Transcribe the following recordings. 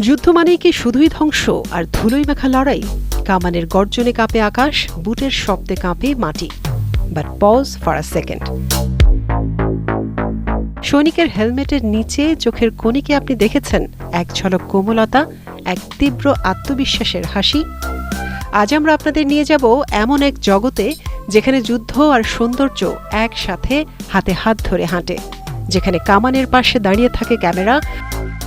যুদ্ধ মানেই কি শুধুই ধ্বংস আর ধুলোই মাখা লড়াই? কামানের গর্জনে কাঁপে আকাশ, বুটের শব্দে কাঁপে মাটি। But pause for a second সৈনিকের হেলমেটের নিচে চোখের কোণিকে আপনি দেখেছেন? এক ঝলক কোমলতা, এক তীব্র আত্মবিশ্বাসের হাসি। আজ আমরা আপনাদের নিয়ে যাব এমন এক জগতে যেখানে যুদ্ধ আর সৌন্দর্য একসাথে হাতে হাত ধরে হাঁটে। যেখানে কামানের পাশে দাঁড়িয়ে থাকে ক্যামেরা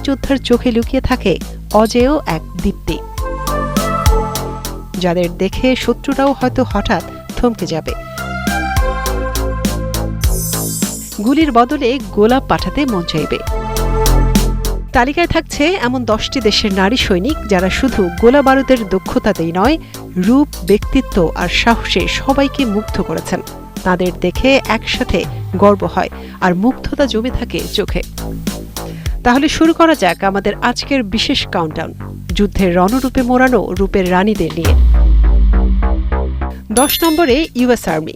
যোদ্ধার চোখে লুকিয়ে থাকে অজেয় এক দীপ্তি। যাদের দেখে শত্রুরাও হয়তো হঠাৎ থমকে যাবে। গুলির বদলে গোলাপ পাঠাতে মন চাইবে। তালিকায় থাকছে এমন দশটি দেশের নারী সৈনিক যারা শুধু গোলা বারুদের দক্ষতাতেই নয়, রূপ, ব্যক্তিত্ব আর সাহসে সবাইকে মুগ্ধ করেছেন। তাদের দেখে একসাথে গর্ব হয় আর মুগ্ধতা জমে থাকে চোখে। তাহলে শুরু করা যাক আমাদের আজকের বিশেষ কাউন্টডাউন যুদ্ধের রণরূপে মোড়ানো রূপের রানীদের নিয়ে। দশ নম্বরে ইউএস আর্মি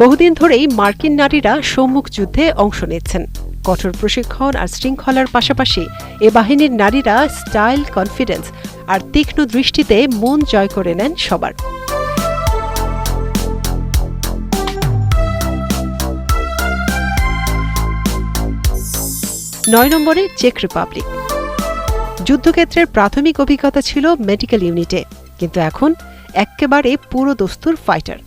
বহুদিন ধরেই মার্কিন নারীরা সম্মুখ যুদ্ধে অংশ নিচ্ছেন। কঠোর প্রশিক্ষণ আর শৃঙ্খলার পাশাপাশি এ বাহিনীর নারীরা স্টাইল কনফিডেন্স আর তীক্ষ্ণ দৃষ্টিতে মন জয় করে নেন সবার। নয় নম্বরে চেক রিপাবলিক। যুদ্ধক্ষেত্রের প্রাথমিক অভিজ্ঞতা ছিল মেডিকেল ইউনিটে, কিন্তু এখন একেবারে পুরো দস্তুর ফাইটার।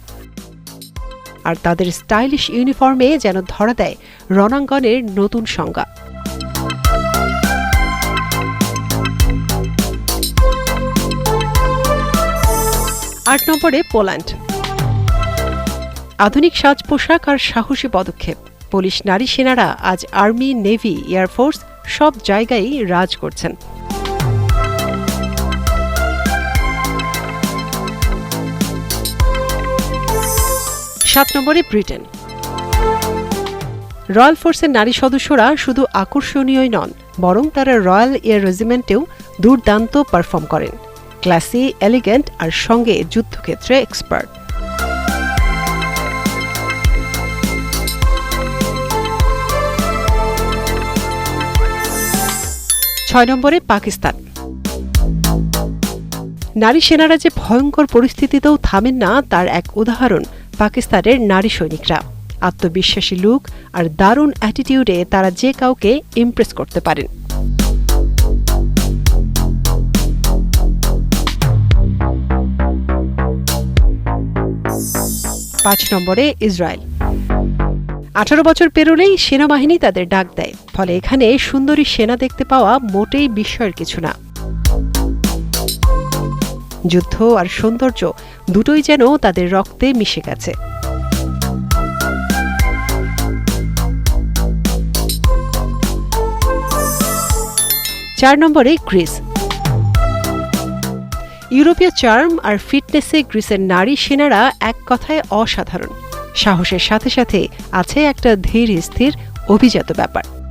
আর তাদের স্টাইলিশ ইউনিফর্মে যেন ধরা দেয় রণাঙ্গনের নতুন সংজ্ঞা। আট নম্বরে পোল্যান্ড। আধুনিক সাজ পোশাক আর সাহসী পদক্ষেপ। পুলিশ নারী সেনারা আজ আর্মি, নেভি এয়ারফোর্স সব জায়গায় রাজ করছেন। সাত নম্বরে ব্রিটেন। রয়্যাল ফোর্সের নারী সদস্যরা শুধু আকর্ষণীয়ই নন, বরং তারা রয়্যাল এয়ার রেজিমেন্টেও দুর্দান্ত পারফর্ম করেন। ক্লাসি, এলিগেন্ট আর সঙ্গে যুদ্ধক্ষেত্রে এক্সপার্ট। ছয় নম্বরে পাকিস্তান। নারী সেনারা যে ভয়ঙ্কর পরিস্থিতিতেও থামেন না, তার এক উদাহরণ পাকিস্তানের নারী সৈনিকরা। আত্মবিশ্বাসী লুক আর দারুণ অ্যাটিটিউডে তারা যে কাউকে ইমপ্রেস করতে পারেন। পাঁচ নম্বরে ইসরায়েল। আঠারো বছর পেরোলেই সেনাবাহিনী তাদের ডাক দেয়। ফলে এখানে সুন্দরী সেনা দেখতে পাওয়া মোটেই বিস্ময়ের কিছু না। যুদ্ধ আর সৌন্দর্য দুটোই যেন তাদের রক্তে মিশে গেছে। চার নম্বরে গ্রিস। ইউরোপীয় চার্ম আর ফিটনেসে গ্রিসের নারী সেনারা এক কথায় অসাধারণ। সাহসের সাথে সাথে আছে একটা ধীর স্থির, অভিজাত ব্যাপার।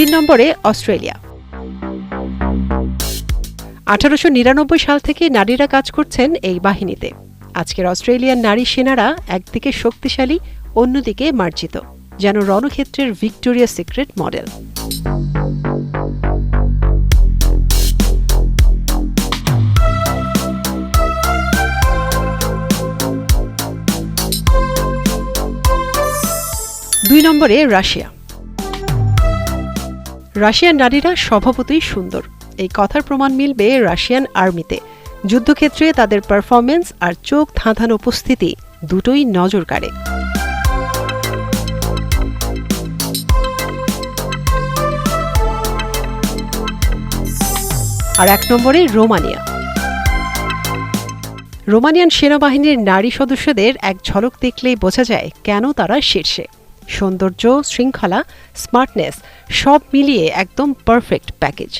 তিন নম্বরে অস্ট্রেলিয়া। আঠারোশো নিরানব্বই সাল থেকে নারীরা কাজ করছেন এই বাহিনীতে। আজকের অস্ট্রেলিয়ান নারী সেনারা একদিকে শক্তিশালী, অন্যদিকে মার্জিত, যেন রণক্ষেত্রের ভিক্টোরিয়া সিক্রেট মডেল। দুই নম্বরে রাশিয়া। রাশিয়ান নারীরা স্বভাবতই সুন্দর। এই কথার প্রমাণ মিলবে রাশিয়ান আর্মিতে। যুদ্ধক্ষেত্রে তাদের পারফরমেন্স আর চোখ ধাঁধানো উপস্থিতি দুটোই নজর কাড়ে। আর এক নম্বরে রোমানিয়া। রোমানিয়ান সেনাবাহিনীর নারী সদস্যদের এক ঝলক দেখলেই বোঝা যায় কেন তারা শীর্ষে। সৌন্দর্য, শৃঙ্খলা স্মার্টনেস সব মিলিয়ে একদম পারফেক্ট প্যাকেজ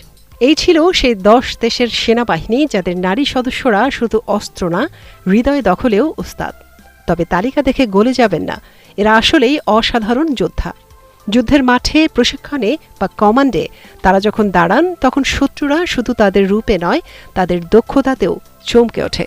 এই ছিল সেই দশ দেশের সেনাবাহিনী যাদের নারী সদস্যরা শুধু অস্ত্র না, হৃদয় দখলেও উস্তাদ তবে তালিকা দেখে গলে যাবেন না, এরা আসলেই অসাধারণ যোদ্ধা। যুদ্ধের মাঠে, প্রশিক্ষণে বা কমান্ডে তারা যখন দাঁড়ান, তখন শত্রুরা শুধু তাদের রূপে নয়, তাদের দক্ষতাতেও চমকে ওঠে।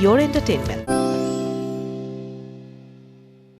your entertainment.